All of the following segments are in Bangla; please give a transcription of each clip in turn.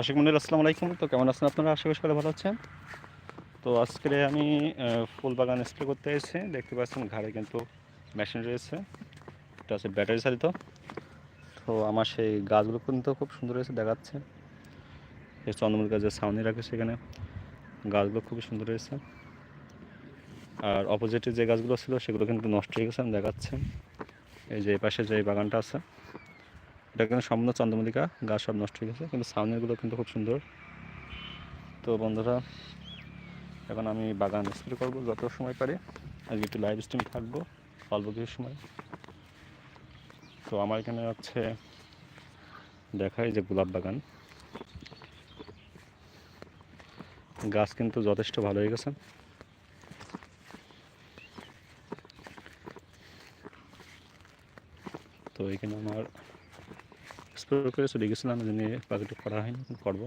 দর্শক মন্ডল, আসসালামু আলাইকুম। তো কেমন আছেন আপনারা? আশা করি ভালো আছেন। তো আজকে আমি ফুল বাগান স্প্রে করতে এসেছি। দেখতে পাচ্ছেন ঘাড়ে কিন্তু মেশিন রয়েছে। এটা হচ্ছে ব্যাটারি চালিত। তো আমার সেই গাছগুলো কিন্তু খুব সুন্দর হয়েছে, দেখাচ্ছে। এই চন্দ্রমুল গাছের ছাউনি রাখে সেখানে। গাছগুলো খুবই সুন্দর হয়েছে। আর অপোজিটে যে গাছগুলো ছিল, সেগুলো কিন্তু নষ্ট হয়ে গেছে, আমি দেখাচ্ছে। এই যে পাশে যে বাগানটা আছে এটা কিন্তু সম্পূর্ণ চন্দ্রমল্লিকা গাছ সব নষ্ট হয়ে গেছে, কিন্তু সামনেরগুলো কিন্তু খুব সুন্দর। তো বন্ধুরা, এখন আমি বাগান স্প্রে করব যত সময় পারি। আজকে একটু লাইভ স্ট্রিম থাকব, অল্প কিছু সময়। তো আমার এখানে হচ্ছে, দেখাই যে গোলাপ বাগান। গাছ কিন্তু যথেষ্ট ভালো হয়ে গেছে। তো এখানে আমার এক্সপ্লোর করে চলে গেছিলাম জন্য বাকিটা করা হয়নি করব।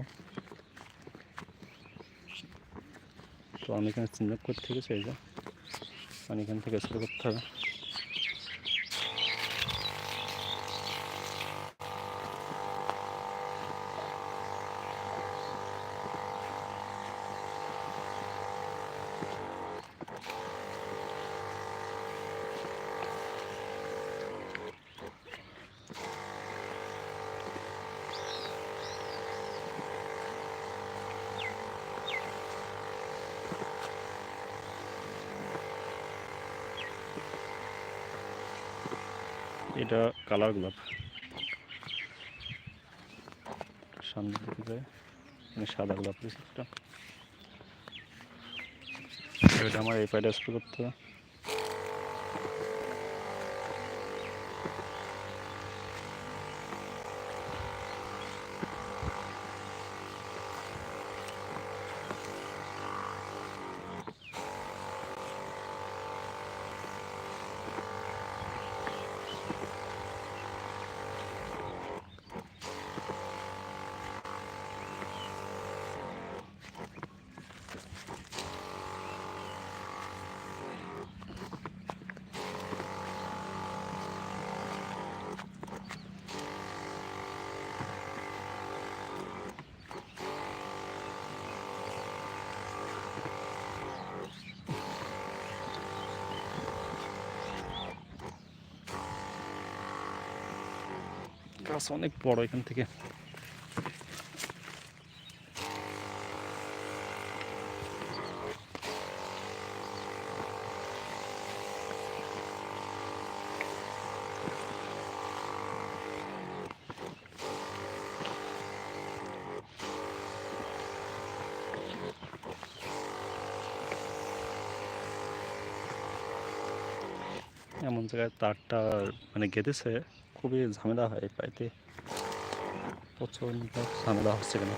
তো আমি এখানে চিন্তা করতে গেছি, এই যে। আমি এখান থেকে স্প্রে করতে হবে। এটা কালার গোলাপ সামনে দিকে যায়। মানে সাদা গোলাপ এটা আমার এই পাইটা স্প্রে করতে হবে। গাছ অনেক বড় এখান থেকে। এমন জায়গায় তারটা মানে গেঁথেছে খুবই ঝামেলা হয় বাড়িতে প্রচণ্ড ঝামেলা হচ্ছে কেন?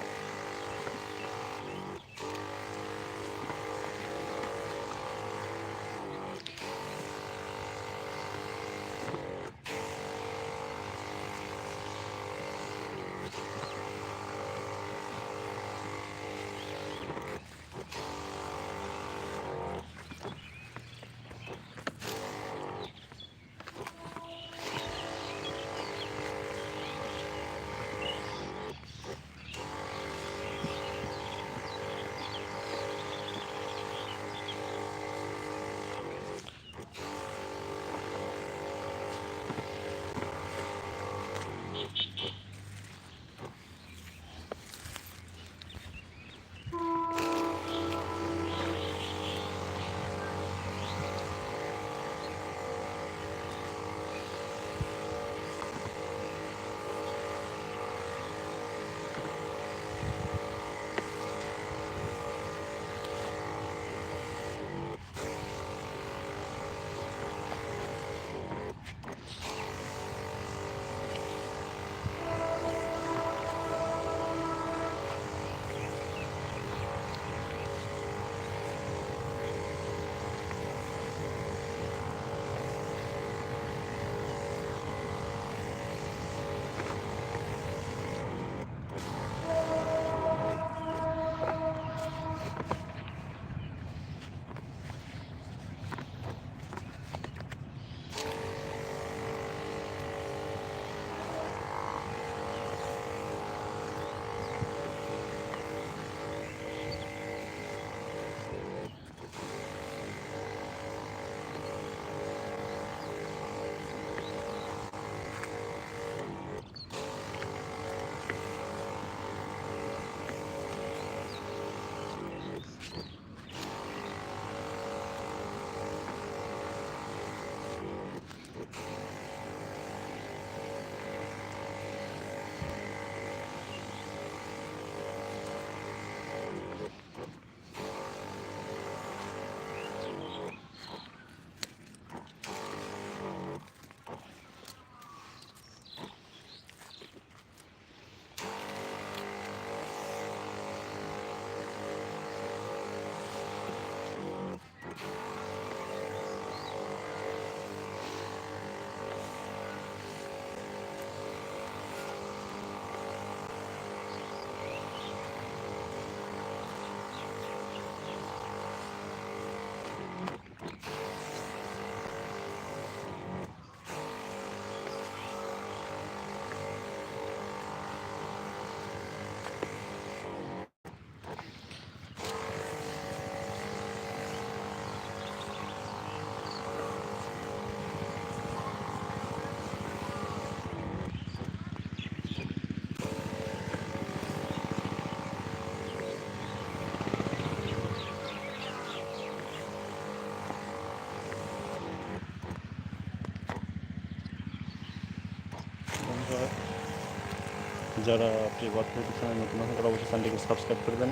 বন্ধুরা যারা আপনি গল্পের পিছনে নতুন আছেন, তারা অবশ্যই চ্যানেলটিকে সাবস্ক্রাইব করবেন।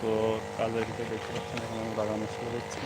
তো কাজের ভিতরে দেখতে পাচ্ছেন, এখন আমি বাগানে শুরু করছি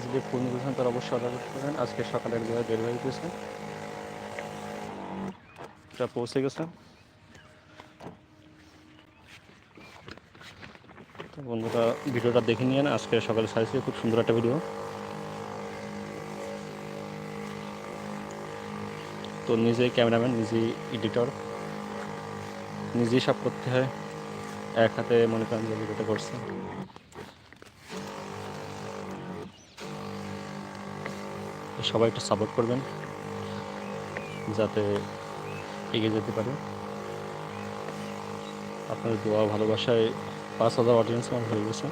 আপনারা যদি ফুল নিতেছেন তারা অবশ্যই অর্ডার করতে পারেন আজকে সকালে এক জায়গায় ডেলিভারি দিয়েছে এটা পৌঁছে গেছে। তো বন্ধুরা, ভিডিওটা দেখে নিয়ে আজকে সকালে সাইজে খুব সুন্দর একটা ভিডিও। তো নিজেই ক্যামেরাম্যান, নিজেই এডিটর। নিজেই সব করতে হয়। এক হাতে মনে করেন যে ভিডিওটা করছে। সবাই একটু সাপোর্ট করবেন, যাতে এগিয়ে যেতে পারে। আপনাদের দোয়া ভালোবাসায় পাঁচ হাজার অডিয়েন্স আমার হয়ে গেছে।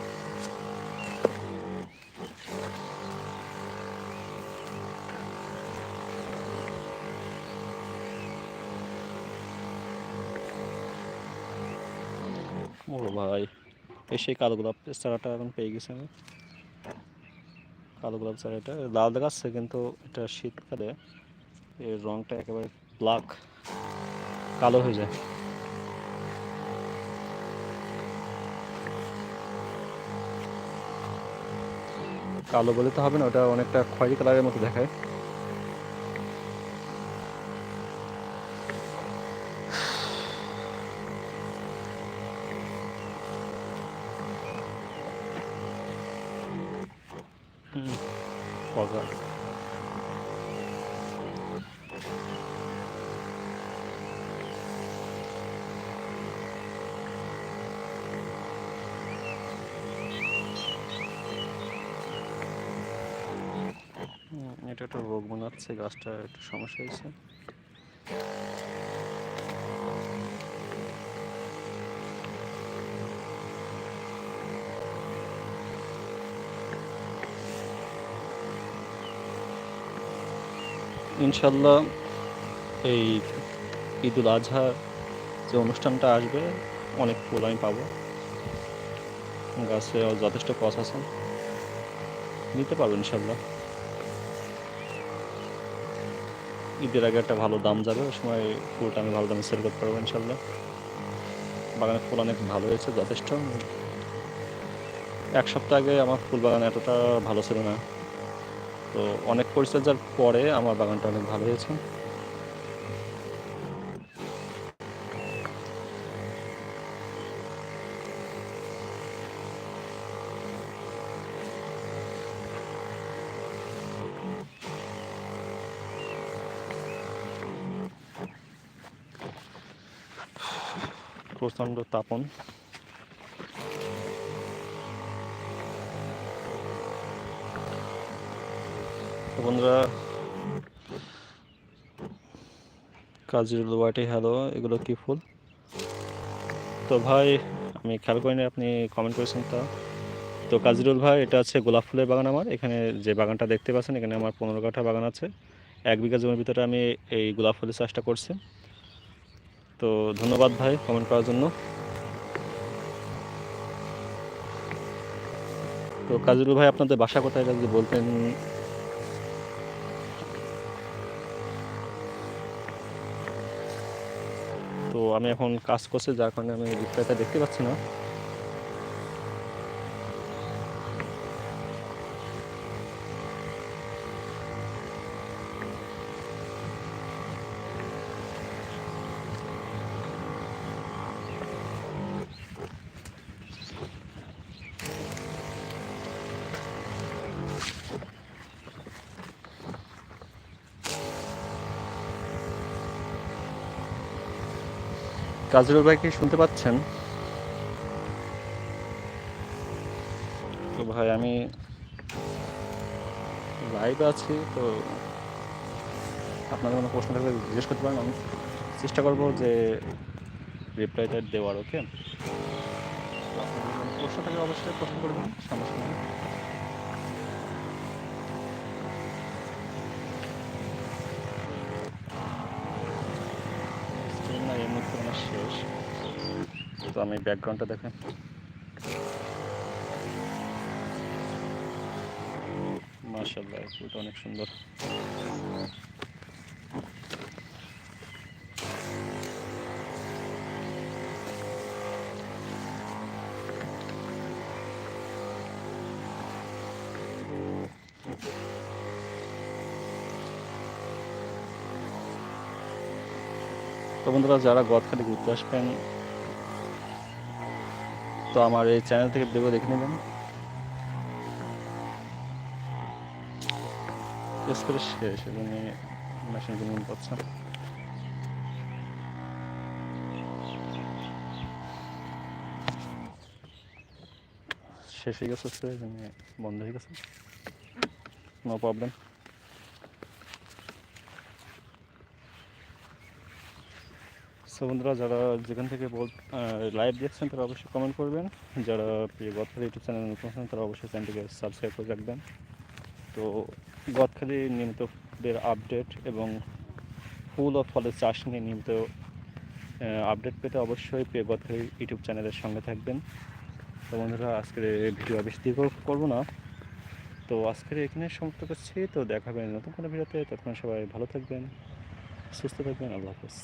ভাই, এই সেই কালো গোলাপ চারাটা এখন পেয়ে গেছে আমি। কালো গোলাপ চারা এটা। লাল দেখাচ্ছে কিন্তু এটা শীতকালে এর রংটা একেবারে ব্ল্যাক কালো হয়ে যায়। কালো বলে তো হবে না, ওটা অনেকটা খয়েরি কালারের মতো দেখায়। হুম পগা এটা একটা রোগ হচ্ছে গাছটা একটু সমস্যা হয়েছে। ইনশাল্লাহ এই ঈদুল আজহার যে অনুষ্ঠানটা আসবে, অনেক ফুল আমি পাবো। গাছে যথেষ্ট কস আছে। নিতে পারব ইনশাল্লাহ। ঈদের আগে একটা ভালো দাম যাবে, ওই সময় ফুলটা আমি ভালো দামে সেল করতে পারব ইনশাল্লাহ। বাগানের ফুল অনেক ভালো হয়েছে, যথেষ্ট। এক সপ্তাহ আগে আমার ফুল বাগান এতটা ভালো ছিল না। তো অনেক পরিচর্যার পরে আমার বাগানটা অনেক ভালো হয়েছে। প্রচণ্ড তাপন। বন্ধুরা। কাজিরুল ওয়াইটি হ্যালো, এগুলো কি ফুল? তো ভাই, আমি খেয়াল করিনি আপনি কমেন্ট করেছেন তা। তো কাজিরুল ভাই, এটা আছে গোলাপ ফুলের বাগান আমার। এখানে যে বাগানটা দেখতে পাচ্ছেন, এখানে আমার পনেরো কাঠা বাগান আছে। এক বিঘা জমির ভিতরে আমি এই গোলাপ ফুলের চাষটা করছি। তো ধন্যবাদ ভাই কমেন্ট করার জন্য। তো কাজরুল ভাই, আপনাদের বাসা কোথায়? যদি বলতেন। তো আমি এখন কাজ করছি যার কারণে আমি রিপ্লাইটা দেখতে পাচ্ছি না। কাজরুল ভাই কি শুনতে পাচ্ছেন? তো ভাই, আমি লাইভ আছি, তো আপনাদের কোনো প্রশ্ন থাকলে জিজ্ঞেস করতে পারেন। আমি চেষ্টা করব যে রিপ্লাইটা দেওয়ার ওকে প্রশ্ন থাকে অবশ্যই প্রশ্ন করবেন সমস্যা নেই Screen না এই মুহূর্তে আমার শেষ তো আমি ব্যাকগ্রাউন্ডটা দেখেন। মাশাল্লাহ ফুলটা অনেক সুন্দর। তো বন্ধুরা যারা গদখালি ঘুরতে আসবেন তো আমার এই চ্যানেল থেকে ভিডিও দেখে নেবেন। স্প্রে শেষ শেষ হয়ে গেছে বন্ধ হয়ে গেছে। নো প্রবলেম সো বন্ধুরা, যারা যেখান থেকে বল লাইভ দেখছেন, তারা অবশ্যই কমেন্ট করবেন। যারা গদখালি ইউটিউব চ্যানেল নতুন আছেন, তারা অবশ্যই চ্যানেলটিকে সাবস্ক্রাইব করে রাখবেন। তো গদখালি নিয়মিত আপডেট এবং ফুল ও ফলের চাষ নিয়ে নিয়মিত আপডেট পেতে অবশ্যই প্রিয় গদখালি ইউটিউব চ্যানেলের সঙ্গে থাকবেন। তো বন্ধুরা, আজকের ভিডিও বেশি দীর্ঘ করব না। তো আজকের এখানে সমাপ্ত করছি। তো দেখাবেন নতুন কোনো ভিডিওতে ততক্ষণ সবাই ভালো থাকবেন, সুস্থ থাকবেন। আল্লাহ হাফেজ।